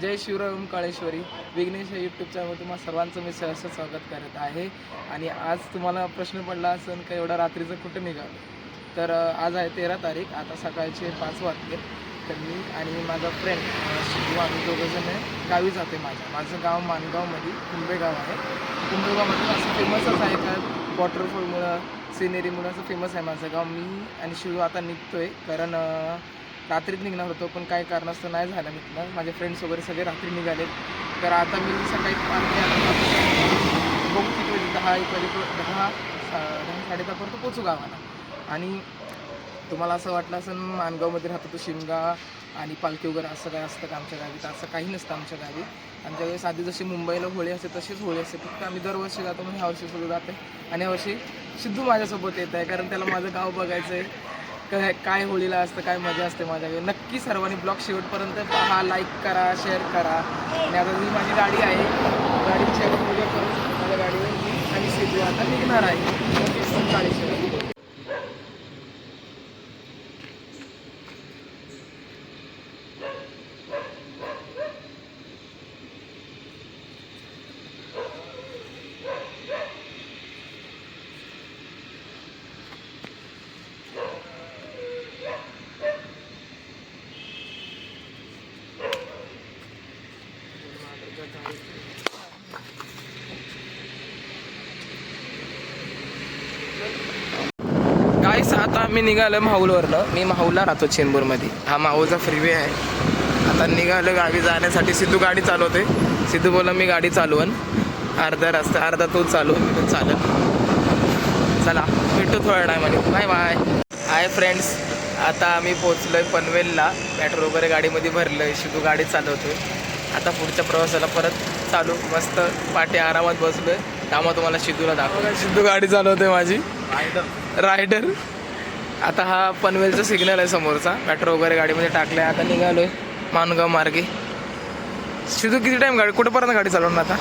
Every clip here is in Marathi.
जय शिवराम काळेश्वरी. विघ्नेश या यूट्यूब चॅनल तुम्हाला सर्वांचं मी सहर्ष स्वागत करत आहे. आणि आज तुम्हाला प्रश्न पडला असेल का एवढा रात्रीचं कुठं निघालं? तर आज आहे तेरा तारीख. आता सकाळचे पाच वाजले. तर मी आणि माझा फ्रेंड शिवू आम्ही दोघंजण गावी जाते माझ्या. माझं गाव मानगावमध्ये कुंभेगाव आहे. कुंभेगावमध्ये असं फेमसच आहे का? वॉटरफॉलमुळं सिनेरीमुळं असं फेमस आहे माझं गाव. मी आणि शिवू आता निघतो आहे कारण रात्रीत निघणार होतो पण काही कारणास्तव नाही झालं निघणं माझे फ्रेंड्स वगैरे सगळे रात्री निघाले. तर आता मी सकाळी बघू किती वाजे दहा एक वाजेपर्यंत दहा सा- दहा साडेदहापर्यंत पोचू गावाला. आणि तुम्हाला असं वाटलं असं मानगावमध्ये राहतो तो शिमगा आणि पालखी वगैरे असं काय असतं का आमच्या गावी? तर असं काही नसतं आमच्या गावी. आमच्या गावी साधी जशी मुंबईला होळी असते तशीच होळी असते. फक्त आम्ही दरवर्षी जातो म्हणून ह्या वर्षी सुद्धा जाते आणि यावर्षी सिद्धू माझ्यासोबत येत आहे कारण त्याला माझं गाव बघायचं आहे काय काय होळीला असतं काय मजा असते माझ्या नक्की सर्वांनी ब्लॉग शेवटपर्यंत पहा लाईक करा शेअर करा. आणि आता मी माझी गाडी आहे. गाडी शेअर पूजा करून माझ्या गाडीवर मी आणि सिद्धू आता निघणार आहे. गाडी शेअर गाईस आता मी निघालो माहूलवरनं. मी माहूलला राहतो चेंबूरमध्ये. हा माहूलचा फ्रीवे आहे. आता निघालो गावी जाण्यासाठी सिद्धू गाडी चालवते सिद्धू बोला मी गाडी चालवन अर्धा रस्ता अर्धा तो चालू. मी पण चालव चला भेटतो थोड्या टायमाने बाय बाय हाय फ्रेंड्स आता आम्ही पोचलोय पनवेलला. पेट्रोल वगैरे गाडीमध्ये भरलंय. सिद्धू गाडी चालवतोय. आता पुढच्या प्रवासाला परत चालू. मस्त पाठी आरामात बसलोय. त्यामुळे तुम्हाला सिद्धूला दाखव सिद्धू गाडी चालवते माझी. रायडर आता हा पनवेलचा सिग्नल आहे समोरचा. मेट्रो वगैरे गाडीमध्ये टाकलाय. आता निघालोय मानगाव मार्गे. सिद्धू किती टाइम गाडी कुठेपर्यंत गाडी चालवणार आता?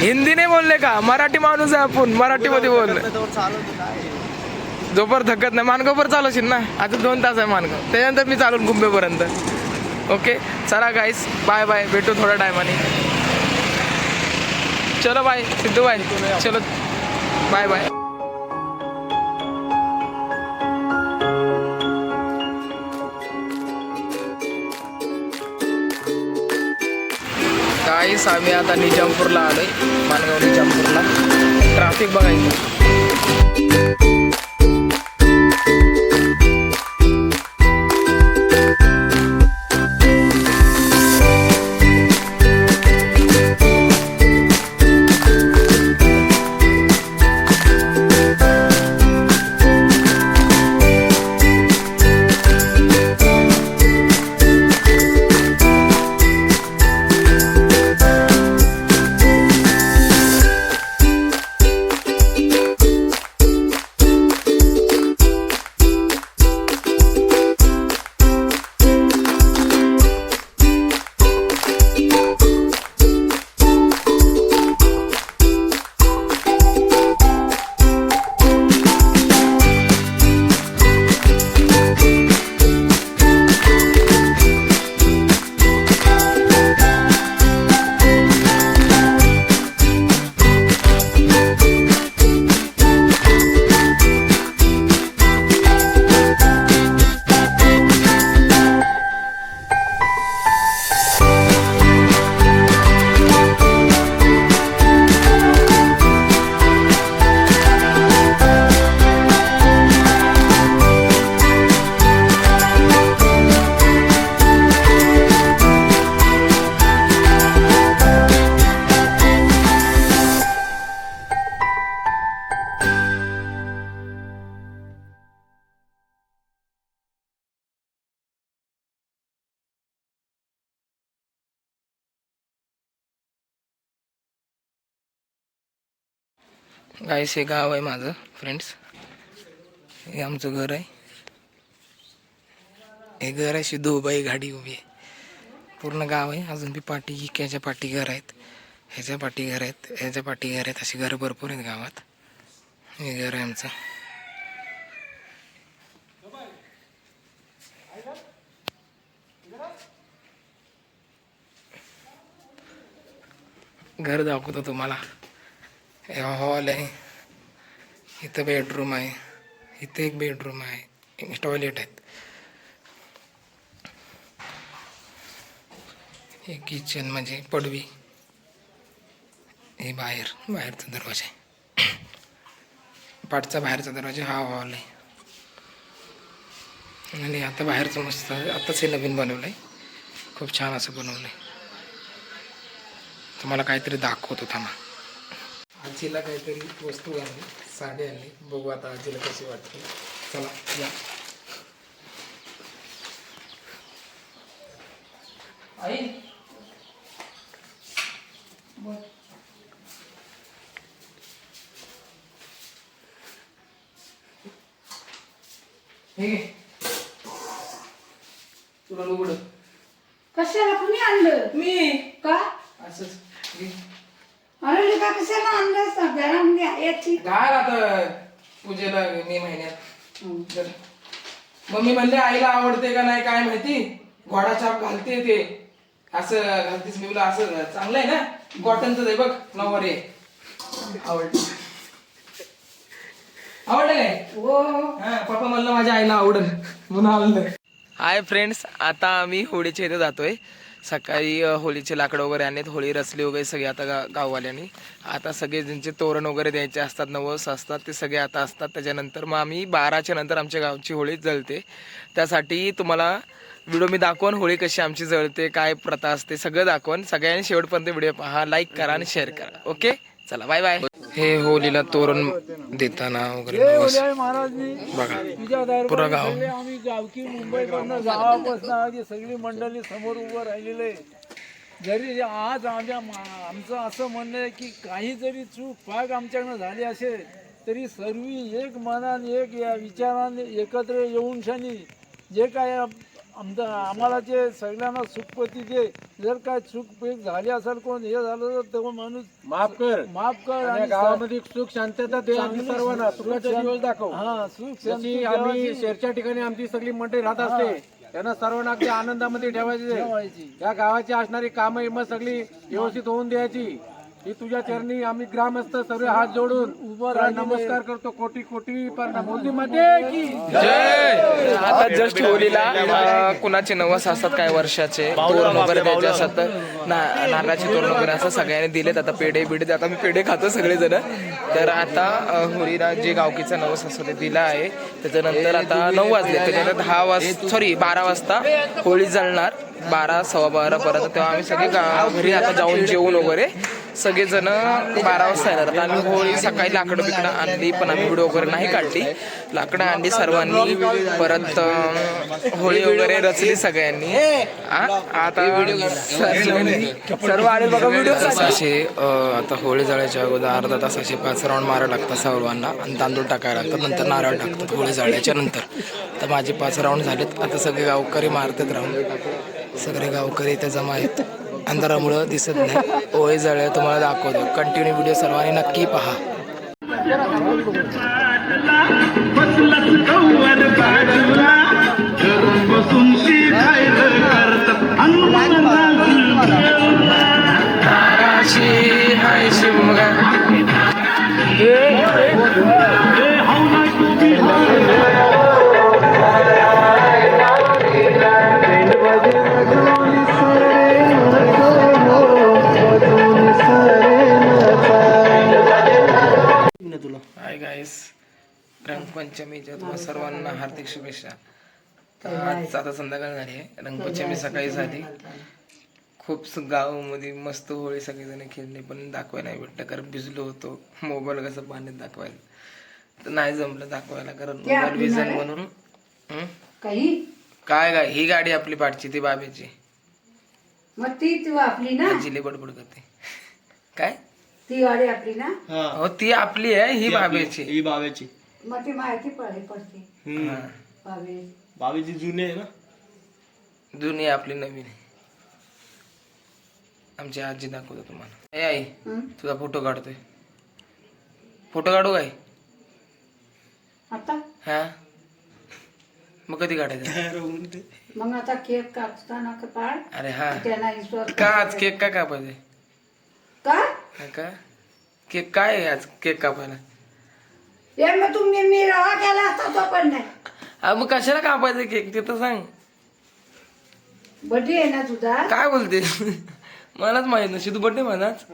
हिंदी नाही बोलले का? मराठी माणूस आहे आपण. मराठीमध्ये बोलले जोपर थकत नाही. मानगावपर चालवशील ना? आता दोन तास आहे मानगाव. त्याच्यानंतर मी चालून गुंबेपर्यंत. ओके? चला गाईस बाय बाय भेटू थोड्या टायमाने चलो बाय सिद्धू बाय चलो. बाय बाय काहीच आम्ही आता निजामपूरला आलोय मानगाव निजामपूरला. ट्रॅफिक बघायचं. गाईस हे गाव आहे माझं फ्रेंड्स हे आमचं घर आहे. हे घर आहे शिदोबाई गाडी उभी आहे. पूर्ण गाव आहे अजून बी पाठी ह्याच्या पाठी घर आहेत. ह्याच्या पाठी घर आहेत ह्याच्या पाठी घर आहेत अशी घरं भरपूर आहेत गावात. हे घर आहे आमचं. घर दाखवतो तुम्हाला. हे हॉल आहे. इथं बेडरूम आहे. इथं एक बेडरूम आहे. टॉयलेट आहेत. हे किचन म्हणजे पडवी. हे बाहेर. बाहेरचा दरवाजा आहे. पाठचा बाहेरचा दरवाजा हा हॉल आहे. आणि आता बाहेरचं मस्त आत्ताच हे नवीन बनवलं आहे खूप छान असं बनवलं आहे तुम्हाला काहीतरी दाखवतो थांबा. आजीला काहीतरी वस्तू आणली साडी आणली बघू आता आजीला कशी वाटते. चला या. आई. बोल. हे घे. तुला उघड कशाला? कुणी आणलं? मी. का? असंच. कशाला आणलं याची घाल आता पूजेला मे महिन्यात. तर मम्मी म्हणले आईला आवडते का नाही काय माहिती? घोडा छाप घालते ते. असं घालतेस मी बोला असं चांगलं आहे ना? कॉटनचं आहे बघ नऊवारी आहे. आवडलं. आवडलं काय हो. हा पप्पा म्हणलं माझ्या आईला आवडल. म्हणून आवडलं. हाय फ्रेंड्स आता आम्ही होळीच्या इथे जातोय. सकाळी होळीचे लाकडं वगैरे आणलेत. होळी रचली वगैरे सगळे आता गा गाववाल्यांनी. आता सगळे ज्यांचे तोरण वगैरे द्यायचे असतात नवस असतात ते सगळे आता असतात. त्याच्यानंतर मग आम्ही बाराच्या नंतर आमच्या गावची होळी जळते. त्यासाठी तुम्हाला व्हिडिओ मी दाखवून होळी कशी आमची जळते काय प्रथा असते सगळं दाखवून सगळ्यांनी शेवटपर्यंत व्हिडिओ पहा लाईक करा आणि शेअर करा. ओके? चला बाय बाय हे होळीला तोरण देताना वगैरे बघा पुरा गाव. आम्ही गावकी मुंबईकडनं गावापासून सगळी मंडळी समोर उभं राहिलेले जरी आज आमच्या आमचं असं म्हणणं आहे की काही जरी चूक पाक आमच्याकडनं झाली असेल तरी सर्व एक मनाने एक या विचाराने एकत्र येऊन शनी जे काय आमचं आम्हाला जे सगळ्यांना सुखपती दे जर काय चूक पेक झाली असेल कोण हे झालं तर तो माणूस माफ कर. माफ कर आणि गावामध्ये सुख शांतता दे आम्ही सर्वांना. सुख- सुखाचे सुख- दिवस दाखव. हा सुख जशी शांती आम्ही शेरच्या ठिकाणी आमची सगळी मंडळी राहत असते त्यांना सर्वांना अगदी आनंदामध्ये ठेवायचे. ठेवायची. या गावाची असणारी कामं हिंमत सगळी व्यवस्थित होऊन द्यायची. ही तुझ्या चरणी आम्ही ग्रामस्थ सर्व हात जोडून तुला नमस्कार करतो. कोटी कोटी प्रणाममध्ये की जय! आता जस्ट होळीला अं, कुणाचे नवस असतात काय वर्षाचे? तोरण वगैरे द्यायचे असतात नारळाचे तोरण वगैरे असं सगळ्यांनी दिलेत. आता पेढे बिडे आता मी पेढे खातो सगळेजण. तर आता होळीला जे गावकीचा नवस असतो ते दिला आहे. त्याच्यानंतर आता नऊ वाजले. त्याच्यानंतर दहा वाजता सॉरी बारा वाजता होळी जळणार. बारा सव्वा बारा पर्यंत तेव्हा आम्ही सगळे घरी आता जाऊन जेवून वगैरे सगळेजण बारा वाजता येणार आता आम्ही होळी सकाळी लाकडं बिकडं आणली पण आम्ही व्हिडिओ वगैरे नाही काढली. लाकडं आणली सर्वांनी. परत होळी वगैरे रचली सगळ्यांनी. आता सर्व आले बघा व्हिडिओ. असे आता होळी जळायच्या अगोदर अर्धा तास असे पाच राऊंड मारा लागतात सर्वांना आणि तांदूळ टाकायला लागतात. नंतर नारळ टाकतात होळी जळायच्या नंतर. तर माझे पाच राऊंड झालेत. आता सगळे गावकरी मारतात राऊंड. सगळे गावकरी इथे जमा आहेत. अंधारामुळं दिसत नाही. ओळी जळ्या तुम्हाला दाखवतो. कंटिन्यू व्हिडिओ सर्वांनी नक्की पहा. संध्याकाळ झाली आहे. रंगपंचमी सकाळी झाली. खूप स- गावामध्ये मस्त होळी सगळेजण खेळले पण दाखवायला नाही भेटलं कारण भिजलो होतो. मोबाईल कसं पाण्यात दाखवायला. तर नाही जमलं दाखवायला कारण मोबाईल भिजल म्हणून. हं? काही? काय काय? ही गाडी आपली पाठची ती बाबेची. मग ती तू आपली ना? आजीले बडबड करते. काय? ती गाडी आपली ना? हो. ती आपली आहे ही बाबेची. ही बावेची मग ती माहिती पडे पडते. हा. बाबे. बावेची जुनी आहे ना? जुनी आपली नवीन आहे. आमची आजी दाखवतो तुम्हाला. ए आई हं? तुझा फोटो काढतोय. फोटो काढू काय? आता? हा? मग कधी काढायचं? मग आता केक कापताना का अरे हा. का आज केक का कापायचे? काय हा का? केक काय आहे आज केक कापायला? हे मग तुम्ही मी रवा केला असता तो पण नाही. अहो मग कशाला कापायचं केक? ते तर सांग. बड्डे आहे ना तुझा? काय बोलते? मलाच माहीत नाही. तू बड्डे माझाच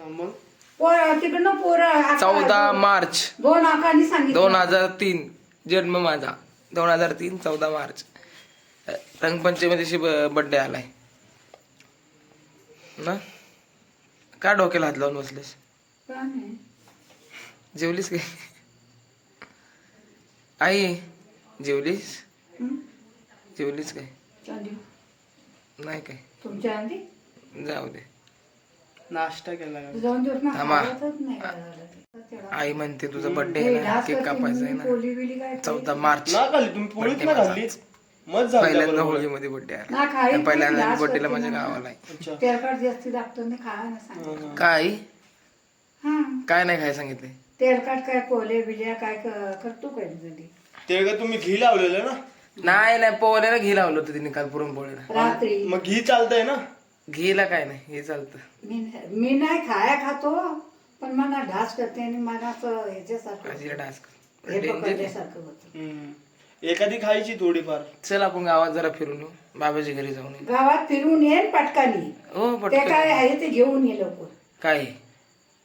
पोर तिकडनं पोरं चौदा मार्च. दोन आकांनी सांगितलं. दोन हजार तीन. जन्म माझा. दोन हजार तीन चौदा मार्च. रंगपंचमी दिवशी बड्डे आलाय. ना? का डोक्याला हात लावून बसलेस? का नाही? जेवलीस काय? आई जेवलीस? हं? जेवलीस काय? चालेल. नाही काय. तुमच्या आधी? जाऊ दे. नाश्ता केला जाऊन देऊ ना थांबा. आवडतच नाही काय झालं. आई म्हणते तुझा बड्डे हे आहे ना केक कापायचा आहे ना. पोली बिली काय चौदा मार्च. ना खाल्ली तुम्ही पोळीच Birthday ना माझा. खाल्ली आज. मग झालं पहिल्यांदा होळीमध्ये बड्डे आला. ना खाई आणि पहिल्यांदा बड्डेला करते माझ्या. गावाला आहे. तेलकट जास्ती लागतो ना खा ना सांग. काय? हा. काय नाही काय सांगितले. तेलकट काय पोले बिल्या काय क- करतो काय कधी ते का तुम्ही घी लावलेलं ना? नाही नाही पोहल्याला घी लावलं होतं तिने काल पुरणपोळीला. रात्री. मग घी चालतंय ना? घीला काय नाही हे चालतं. मी मी नाही खाया खातो पण मला ढास करते आणि मला असं ह्याच्यासारखं डास हे पकडल्यासारखं होतं. हम्म. एखादी खायची थोडीफार. चल आपण गावात जरा फिरून येऊ. बाबाच्या घरी जाऊन येऊ. गावात फिरून येईन पटकानी. हो ते पटकन काय आहे ते घेऊन ये लवकर. काय?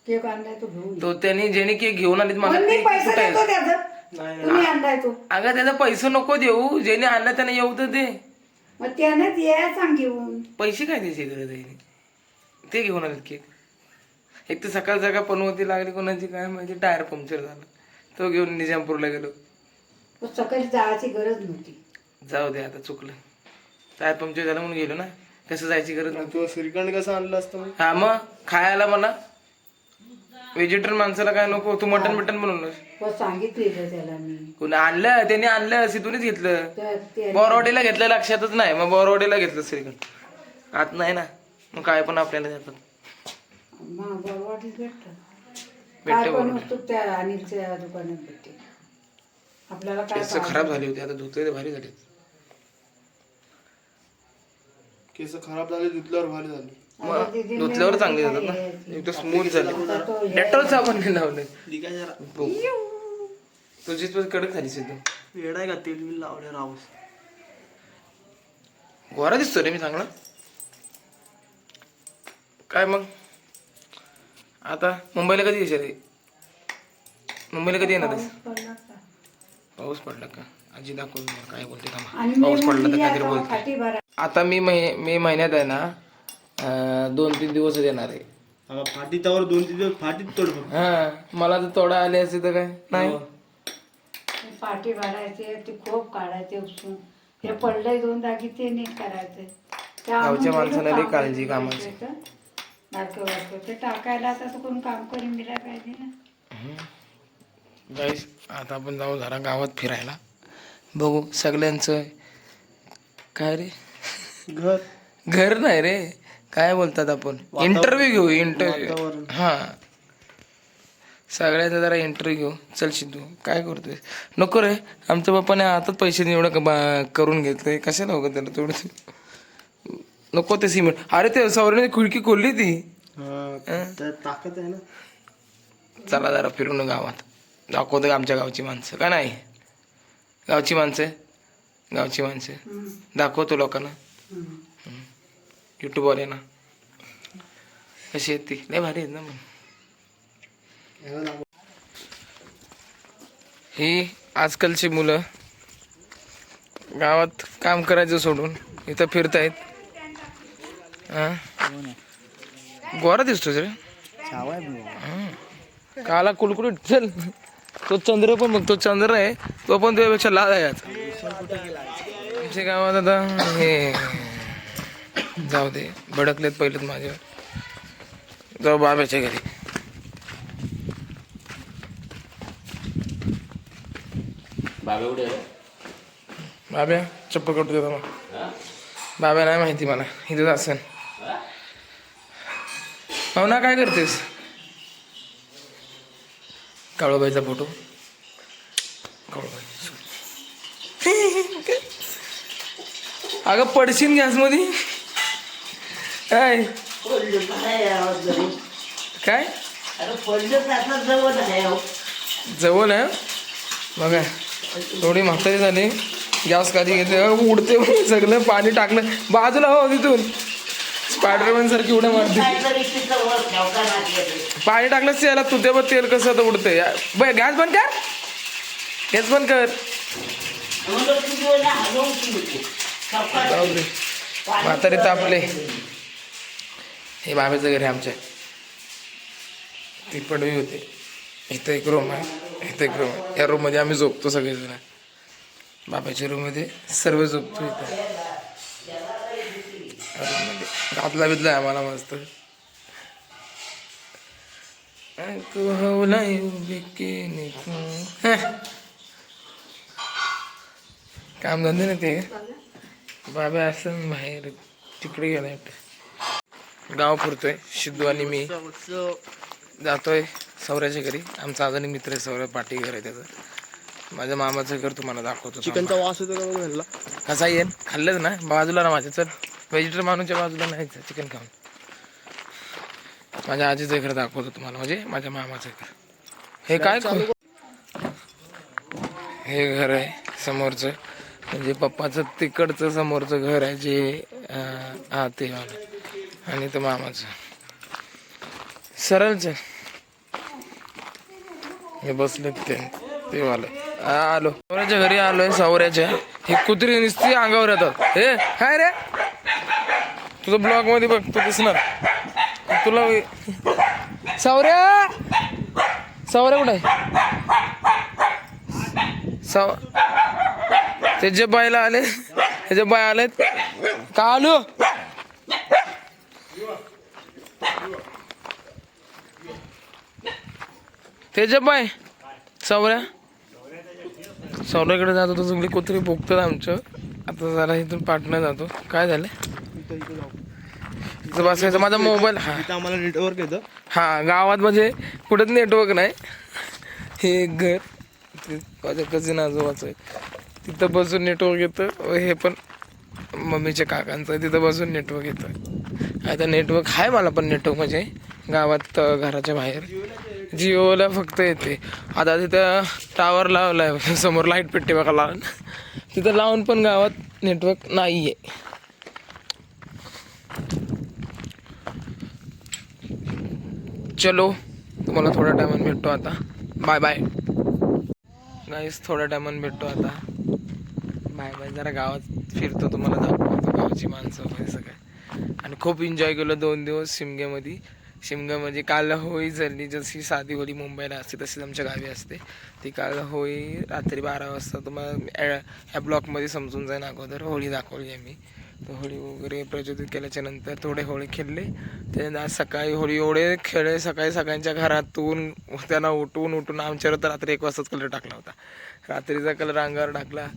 केक आणलाय तो घेऊन ये. तो त्याने ज्याने केक घेऊन आलीत मला पण मी ते पैसे कुठं आहे? देतो त्याचं. तुम्ही आणलाय तो. अगं त्याचा पैसे नको देऊ. ज्याने आणला त्याने येऊ तर दे. मग त्यानं या सांग घेऊन. पैसे काय द्यायची गरज आहे ते घेऊन आलेत केक. एक तर सकाळ सकाळ पनवती लागली कोणाची काय माहिती टायर पंक्चर झालं. तो घेऊन निजामपूरला गेलो. पण सकाळी जायची गरज नव्हती. जाऊ दे आता चुकलं. टायर पंक्चर झालं म्हणून गेलो ना. कसं जायची गरज नव्हती. श्रीखंड कसं आणलं असतं? हा मग खायला म्हणा. व्हेजिटेरियन माणसाला काय नको? तू मटन मटन बनवलं पण सांगितलेलं त्याला मी. कोणी आणलं? त्याने आणलं सिद्धूनच घेतलं. तर ते बोरवाडीला घेतलं लक्षातच नाही. मग बोरवाडीला घेतलं श्रीखंड आत नाही ना. मग काय पण आपल्याला देतात. भेटत. भेटते काय पण बरोबर. वस्तू त्या अनिलच्या दुकानात भेटते. आपल्याला काय केस खराब झाली होती. आता धुतले भारी झाले केस खराब झाले धुतल्यावर भारी झाली. धुतल्यावर चांगले जातात ना? एकदम स्मूथ झाले. डेटॉल साबण नाही लावले ती काय जरा. बघ. तुझी तुझी कडक झाली सिद्धू वेळ आहे का? तेल बिल लावले राहूस गोरा दिसतो रे मी चांगला. काय मग? आता मुंबईला कधी येशील रे? मुंबईला कधी येणार? पाऊस पडला का? आजी दाखव मला काय बोलते थांबा. आणि मी पाऊस पडला तर काहीतरी बोलते. आता मी मै मे महिन्यात आहे ना दोन तीन दिवस येणार आहे. आता फाटी त्यावर दोन तीन दिवस फाटीत तोड फक्त. हा मला तर तोडा आले असते तर काय? नाही? पाठी भरायचे ते खोप काढायचे उचलून. हे पडलंय दोन जागी ते नीट करायचे. ते आणून गावच्या माणसाला लई काम काळजी करून कामाची. द्यायचं. बारकं बारकं. ते टाकायला आता तर कोण काम करून दिला पाहिजे ना. गाईस आता आपण जाऊ जरा गावात फिरायला. बघू सगळ्यांचं काय रे? घर. घर नाही रे. काय बोलतात आपण? इंटरव्ह्यू घेऊ इंटरव्ह्यू हा. सगळ्यांचा जरा इंटरव्ह्यू घेऊ. चल सिद्धू काय करतोय नको रे. आमच्या बाप्पाने आताच पैसे एवढं करून घेतलंय. कशाला होतं त्याला थोडं नको ते सिमेंट. अरे ते सौरने खिडकी खोलली ती. ताकद आहे ना? चला जरा फिरून गावात. दाखवतो आमच्या गावची माणसं. का नाही? गावची माणसं? गावची माणसं. दाखवतो लोकांना. युट्यूबवर आहे ना कशी आहेत ती? लय भारी आहेत ना मग. ही आजकालची मुलं. गावात काम करायचं सोडून इथं फिरतायत. हा? गोरा दिसतो रे. काला कुलकुलीत चल. तो चंद्र पण बघ तो चंद्र आहे तो पण तुझ्यापेक्षा लाल आहे आज आमच्या गावात आता हे. जाऊ दे. भडकलेत पहिलेच माझ्यावर. जाऊ बाब्याच्या घरी. बाब्या चप्पल काढतो देतो मग बाब्या नाही माहिती मला. इथंच असेल हो ना काय करतेस? काळूबाईचा फोटो. काळूबाई अगं पडशील गॅसमध्ये. काय? काय? जवळ आहे बघा थोडी म्हातारी झाली. गॅस कधी घेतले. अं, उडते सगळं पाणी टाकलं. बाजूला हो तिथून. स्पायडरमॅन सारखी उड्या मारते. पाणी टाकलंच याला पण तेल कसं आता उडतंय? ब गॅस बंद कर. गॅस बंद कर. म्हातारी तापले. हे बाबेचं घर आहे आमच्या. ती पडवी होते. इथं एक रूम आहे. इथं एक रूम आहे. या रूममध्ये आम्ही झोपतो सगळेजण. बाबाच्या रूममध्ये सर्व झोपतो इथं. रूममध्ये घातला बितला आहे आम्हाला मस्त. तू हवला तू. काम धंदे ना ते. बाबा असं बाहेर. तिकडे गेलाय गाव फिरतोय. सिद्धू आणि मी जातोय सौऱ्याच्या घरी. आमचा अजून मित्र आहे सौर्य पाटी घर आहे त्याचं. माझ्या मामाचं घर तुम्हाला दाखवतो. चिकनचा वास होतो कसा येईल खाल्लंच ना. बाजूला ना माझ्या. चल. व्हेजिटेरियन माणूसच्या बाजूला नाही. चिकन खाऊन. माझ्या आजीचं घर दाखवतो तुम्हाला. म्हणजे माझ्या मामाचं घर. हे काय हे घर आहे समोरचं. म्हणजे पप्पाचं तिकडचं समोरचं घर आहे जे हा ते आणि तो मामाचं. सरळच हे बसले ते ते वाले. आलो. सवऱ्याच्या घरी आलोय सौऱ्याच्या. हे कुत्री नुसती अंगावर येतात. हे काय रे? तुझं ब्लॉगमध्ये बघ तू दिसणार. तुला सवऱ्या सवऱ्या कुठे सव त्याचे बायला आले. त्याचे बाय आलेत. का आलो? ते जे बाय सौऱ्या सौऱ्याकडे जातो तर सगळी कुत्री भोगतात आमचं. आता जरा इथून पाटणं जातो. काय झालं? इथं बसायचं माझा मोबाईल हा. आम्हाला नेटवर्क येतं. हा गावात म्हणजे कुठंच नेटवर्क नाही. हे एक घर माझ्या कझिन आजोबाचं आहे. तिथं बसून नेटवर्क येतं. हे पण मम्मीच्या काकांचं आहे. तिथं बसून नेटवर्क येतं. आता नेटवर्क आहे मला पण नेटवर्क म्हणजे. गावात घराच्या बाहेर. जिओला फक्त येते. आता तिथं टावर लावला आहे समोर लाइट पेट्टी बघा लावून तिथं लावून पण गावात नेटवर्क नाही आहे चलो तुम्हाला थोड्या टायमात भेटतो आता. बाय बाय गाईस थोड्या टायमात भेटतो आता. बाय बाय जरा गावात फिरतो तुम्हाला दाखवतो गावची माणसं वगैरे सगळं. आणि खूप एन्जॉय केलं दोन दिवस शिमग्यामध्ये. शिमगा म्हणजे काल होळी झाली. जशी साधी होळी मुंबईला असते तशीच आमच्या गावी असते. ती काल होळी रात्री बारा वाजता तुम्हाला ॲ- ह्या ब्लॉकमध्ये समजून जाईन अगोदर. होळी दाखवली आम्ही. तर होळी वगैरे प्रज्वलित केल्याच्यानंतर थोडे होळी खेळले. त्यानंतर आज सकाळी होळी एवढे खेळले सकाळी सगळ्यांच्या घरातून त्यांना उठून उठून आमच्यावर तर रात्री एक वाजताच कलर टाकला होता. रात्रीचा कलर अंगावर टाकला.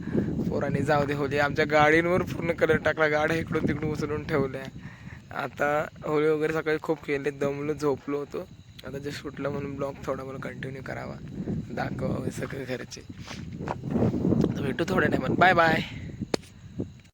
पोरांनी जाऊ दे होळी. आमच्या गाडींवर पूर्ण कलर टाकला. गाड्या इकडून तिकडून उचलून ठेवल्या. आता होळी वगैरे सकाळी खूप खेळले दमलो झोपलो होतो. आता जे सुटलं म्हणून ब्लॉग थोडा मला कंटिन्यू करावा. दाखवा सगळे घरचे. भेटू थोड्या टायमात. Bye bye